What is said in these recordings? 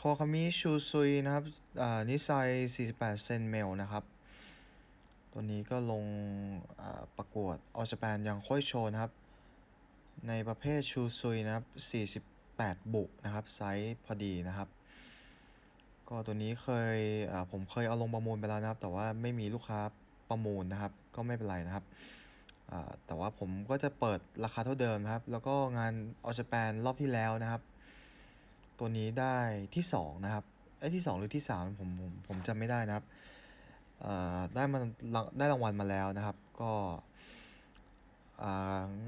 คคามิชูซุยนะครับอ่านิไซ48 เซนเมลนะครับ ตัวนี้ก็ลงประกวดออสเปนยังค่อยโชว์นะครับ ในประเภทชูซุยนะครับ 48 บุกนะครับ ไซส์พอดีนะครับ ก็ตัวนี้เคยผมเคยเอาลงประมูลไปแล้วนะครับ แต่ว่าไม่มีลูกค้าประมูลนะครับ ก็ไม่เป็นไรนะครับแต่ว่าผมก็จะเปิดราคาเท่าเดิมครับ แล้วก็งานออสเปนรอบที่แล้วนะครับ ตัวนี้ได้ที่สองนะครับไอ้ที่สองหรือที่สามผมผมผมจำไม่ได้นะครับได้มาได้รางวัลมาแล้วนะครับ ก็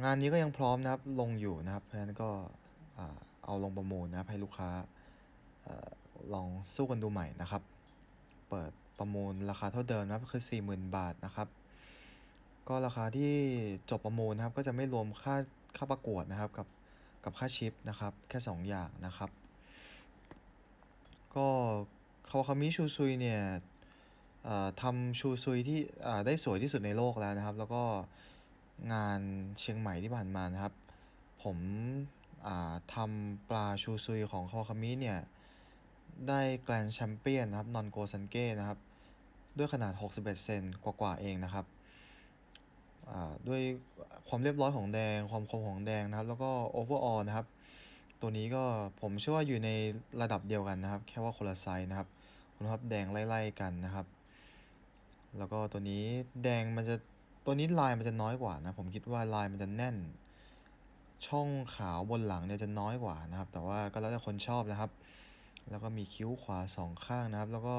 งานนี้ก็ยังพร้อมนะครับลงอยู่นะครับเพราะฉะนั้นก็เอาลงประมูลนะครับให้ลูกค้าอลองสู้กันดูใหม่นะครับ เปิดประมูลราคาเท่าเดิมนะครับคือ 40,000 บาทนะครับ ก็ราคาที่จบประมูลนะครับ ก็จะไม่รวมค่าค่าประกวดนะครับกับกับค่าชิปนะครับ แค่ 2 อย่างนะครับ ก็คาวาคามิชูซุยเนี่ยทำชูซุยที่ได้สวยที่สุดในโลกแล้วนะครับ แล้วก็งานเชียงใหม่ที่ผ่านมานะครับ ผมทำปลาชูซุยของคาวาคามิเนี่ยได้แกรนด์แชมเปี้ยนนะครับนอนโกซันเก้นะครับ ด้วยขนาด 61 เซนกว่าๆเองนะครับด้วยความเรียบร้อยของแดง ความคมของแดงนะครับ แล้วก็โอเวอร์ออลนะครับ ตัวนี้ก็ผมเชื่อว่าอยู่ในระดับเดียวกันนะครับ แค่ว่าคนละไซส์นะครับคุณภาพแดงไล่ๆกันนะครับ แล้วก็ตัวนี้แดงมันจะตัวนี้ลายมันจะน้อยกว่านะ ผมคิดว่าลายมันจะแน่น ช่องขาวบนหลังเนี่ยจะน้อยกว่านะครับ แต่ว่าก็แล้วแต่คนชอบนะครับ แล้วก็มีคิ้วขวาสองข้างนะครับ แล้วก็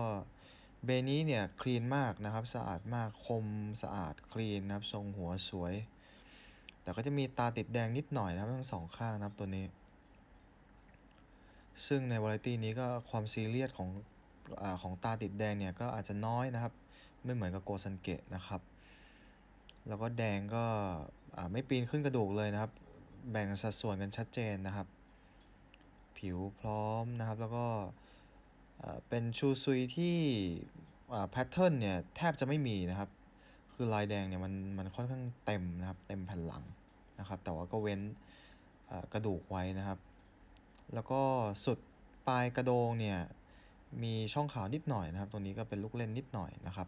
เบนี้เนี่ยคลีนมากนะครับ สะอาดมากคมสะอาดคลีนนะครับ ทรงหัวสวย แต่ก็จะมีตาติดแดงนิดหน่อยนะครับทั้งสองข้างนะครับตัวนี้ ซึ่งในวาไรตี้นี้ก็ความซีเรียสของอของตาติดแดงเนี่ยก็อาจจะน้อยนะครับ ไม่เหมือนกับโกซันเกะนะครับ แล้วก็แดงก็ไม่ปีนขึ้นกระดูกเลยนะครับ แบ่งสัดส่วนกันชัดเจนนะครับ ผิวพร้อมนะครับ แล้วก็เป็นชูซุยที่แพทเทิร์นเนี่ยแทบจะไม่มีนะครับ คือลายแดงเนี่ยมันมันค่อนข้างเต็มนะครับ เต็มแผ่นหลังนะครับ แต่ว่าก็เว้นกระดูกไว้นะครับ แล้วก็สุดปลายกระโดงเนี่ยมีช่องขาวนิดหน่อยนะครับ ตรงนี้ก็เป็นลูกเล่นนิดหน่อยนะครับ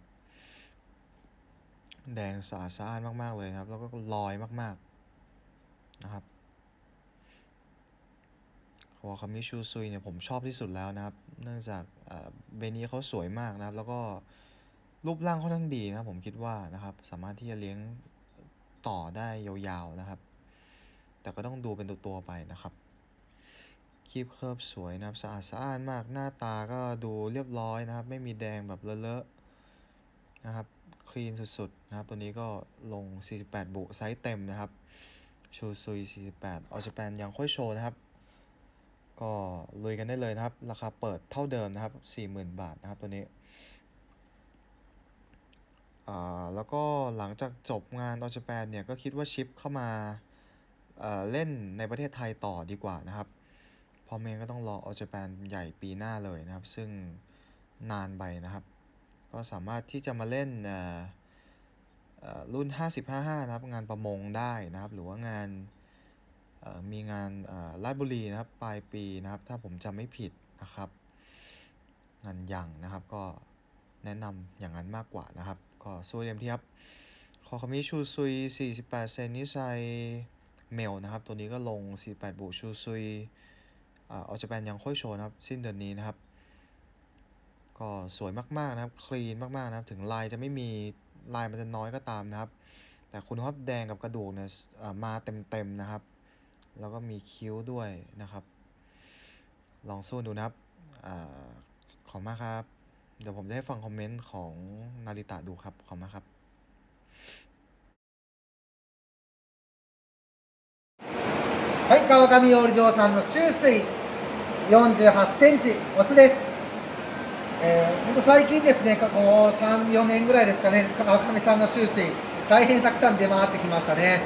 แดงสะอาดสะอ้านมากๆเลยครับ แล้วก็ลอยมากๆนะครับวอคามิชูซุยเนี่ยผมชอบที่สุดแล้วนะครับ เนื่องจากเบนี้เขาสวยมากนะครับ แล้วก็รูปร่างค่อนข้งดีนะผมคิดว่านะครับ สามารถที่จะเลี้ยงต่อได้ยาวๆนะครับ แต่ก็ต้องดูเป็นตัวๆไปนะครับ คีบเคิร์ฟสวยนะครับสะอาดสะอ้านมากหน้าตาก็ดูเรียบร้อยนะครับ ไม่มีแดงแบบเลอะๆนะครับคลีนสุดๆนะครับ ตัวนี้ก็ลง 48 บุไซส์เต็มนะครับชูซุย 48 ออสเปนยังค่อยโชว์นะครับ ก็ลุยกันได้เลยนะครับ ราคาเปิดเท่าเดิมนะครับ 40,000 บาทนะครับตัวนี้อ่าแล้วก็หลังจากจบงานออสเปนเนี่ยก็คิดว่าชิปเข้ามาเอ่อเล่นในประเทศไทยต่อดีกว่านะครับ พราะไม่งั้นก็ต้องรอออสเปนใหญ่ปีหน้าเลยนะครับ ซึ่งนานไปนะครับ ก็สามารถที่จะมาเล่นเอ่อเอ่อรุ่น 50-55 นะครับ งานประมงได้นะครับ หรือว่างานมีงานเอ่อราชบุรีนะครับ ปลายปีนะครับ ถ้าผมจำไม่ผิดนะครับ งานยังนะครับก็แนะนำอย่างนั้นมากกว่านะครับ ก็สู้เต็มที่ครับคอคามิชูซุย 48 เซนนิไซเมลนะครับ ตัวนี้ก็ลง 48บุชูซุย อ่าออสเปนยังค่อยโชว์นะครับ สิ้นเดือนนี้นะครับ ก็สวยมากๆนะครับ คลีนมากๆนะครับ ถึงลายจะไม่มีลายมันจะน้อยก็ตามนะครับ แต่คุณภาพแดงกับกระดูกเนี่ยอ่ามาเต็มๆนะครับ แล้วก็มีคิ้วด้วยนะครับ ลองสู้ดูนะครับอาขอบคุณมากครับ เดี๋ยวผมจะให้ฟังคอมเมนต์ของนาริตะดูครับ ขอบคุณมากครับ はい、川上養鯉場さんの周水 48センチオスです。えー、ほんと最近ですね、ここ3、4年ぐらいですかね、川上さんの周水、大変たくさん出回ってきましたね。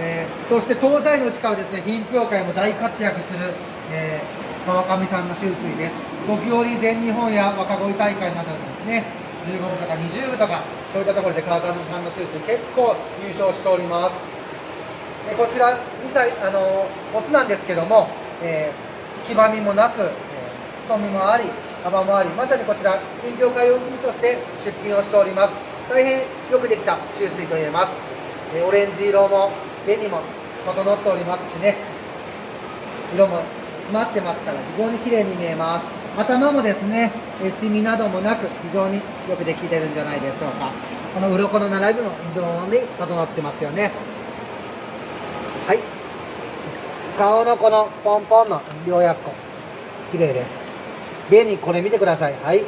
えーそして東西のうちからですね、品評会も大活躍する、えー川上さんの周水です。時折全日本や若鯉大会などですね、15部とか20部とか、そういったところで川上さんの周水結構優勝しております。でこちら2歳あのオスなんですけども、えー黄ばみもなく、えー富もあり幅もありまさにこちら品評会用品として出品をしております。大変よくできた集水と言えます。えーオレンジ色も紅も整っておりますしね。色も詰まってますから非常に綺麗に見えます。頭もですねえシミなどもなく非常によくできてるんじゃないでしょうか。この鱗の並びも非常に整ってますよね。はい。顔のこのポンポンの両やっこ。綺麗です。紅これ見てください。はい。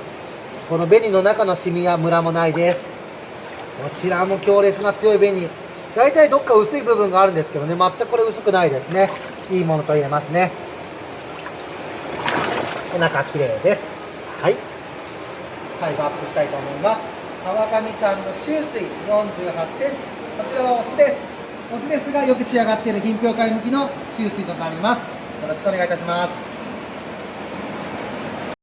この紅の中のシミやムラもないです。こちらも強烈な強い紅。大体どっか薄い部分があるんですけどね。全くこれ薄くないですね。いいものと言えますね。お腹綺麗です。はい。最後アップしたいと思います。沢上さんの周水4 8センチ。こちらはオスです。オスですがよく仕上がっている品評会向きの収水となります。よろしくお願いいたします。